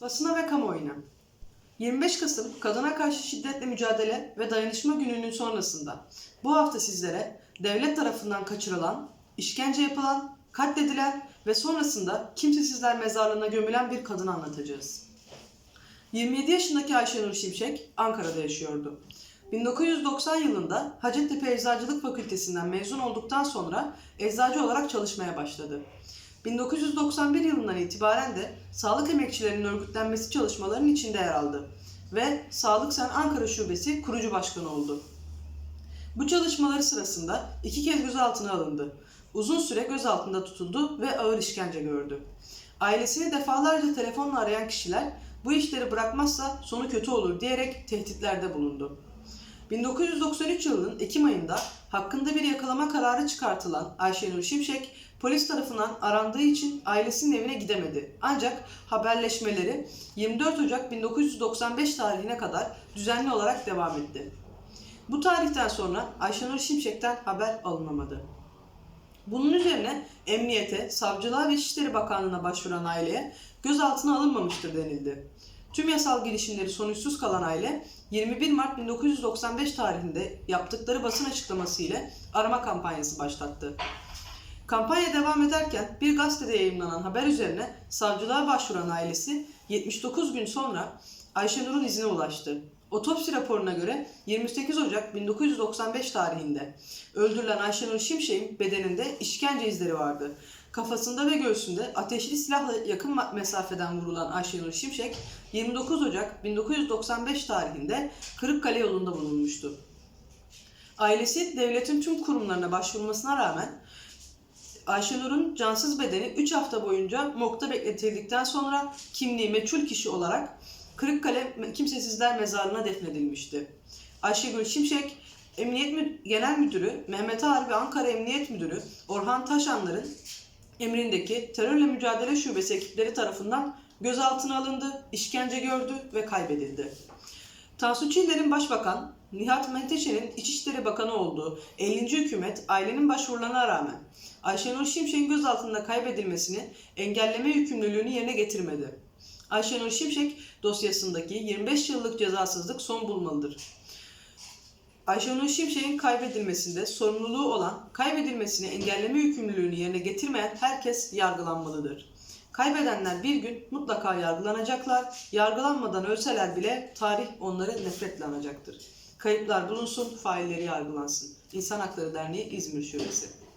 Basına ve kamuoyuna. 25 Kasım Kadına Karşı Şiddetle Mücadele ve Dayanışma Günü'nün sonrasında bu hafta sizlere devlet tarafından kaçırılan, işkence yapılan, katledilen ve sonrasında kimsesizler mezarlığına gömülen bir kadını anlatacağız. 27 yaşındaki Ayşenur Şimşek Ankara'da yaşıyordu. 1990 yılında Hacettepe Eczacılık Fakültesinden mezun olduktan sonra eczacı olarak çalışmaya başladı. 1991 yılından itibaren de sağlık emekçilerinin örgütlenmesi çalışmalarının içinde yer aldı ve Sağlık Sen Ankara Şubesi kurucu başkanı oldu. Bu çalışmaları sırasında iki kez gözaltına alındı. Uzun süre gözaltında tutuldu ve ağır işkence gördü. Ailesini defalarca telefonla arayan kişiler bu işleri bırakmazsa sonu kötü olur diyerek tehditlerde bulundu. 1993 yılının Ekim ayında hakkında bir yakalama kararı çıkartılan Ayşenur Şimşek polis tarafından arandığı için ailesinin evine gidemedi. Ancak haberleşmeleri 24 Ocak 1995 tarihine kadar düzenli olarak devam etti. Bu tarihten sonra Ayşenur Şimşek'ten haber alınamadı. Bunun üzerine emniyete, savcılığa ve İçişleri Bakanlığı'na başvuran aileye gözaltına alınmamıştır denildi. Tüm yasal girişimleri sonuçsuz kalan aile 21 Mart 1995 tarihinde yaptıkları basın açıklaması ile arama kampanyası başlattı. Kampanya devam ederken bir gazetede yayınlanan haber üzerine savcılığa başvuran ailesi 79 gün sonra Ayşenur'un izine ulaştı. Otopsi raporuna göre 28 Ocak 1995 tarihinde öldürülen Ayşenur Şimşek'in bedeninde işkence izleri vardı. Kafasında ve göğsünde ateşli silahla yakın mesafeden vurulan Ayşenur Şimşek 29 Ocak 1995 tarihinde Kırıkkale yolunda bulunmuştu. Ailesi devletin tüm kurumlarına başvurmasına rağmen Ayşenur'un cansız bedeni 3 hafta boyunca morgda bekletildikten sonra kimliği meçhul kişi olarak Kırıkkale Kimsesizler Mezarlığı'na defnedilmişti. Ayşegül Şimşek, Emniyet Genel Müdürü Mehmet Ağar ve Ankara Emniyet Müdürü Orhan Taşanlar'ın emrindeki terörle mücadele şubesi ekipleri tarafından gözaltına alındı, işkence gördü ve kaybedildi. Tansu Çiller'in başbakan, Nihat Menteşe'nin İçişleri Bakanı olduğu 50. hükümet ailenin başvurularına rağmen Ayşenur Şimşek'in gözaltında kaybedilmesini engelleme yükümlülüğünü yerine getirmedi. Ayşenur Şimşek dosyasındaki 25 yıllık cezasızlık son bulmalıdır. Ayşenur Şimşek'in kaybedilmesinde sorumluluğu olan, kaybedilmesini engelleme yükümlülüğünü yerine getirmeyen herkes yargılanmalıdır. Kaybedenler bir gün mutlaka yargılanacaklar. Yargılanmadan ölseler bile tarih onları nefretle anacaktır. Kayıplar bulunsun, failleri yargılansın. İnsan Hakları Derneği İzmir Şubesi.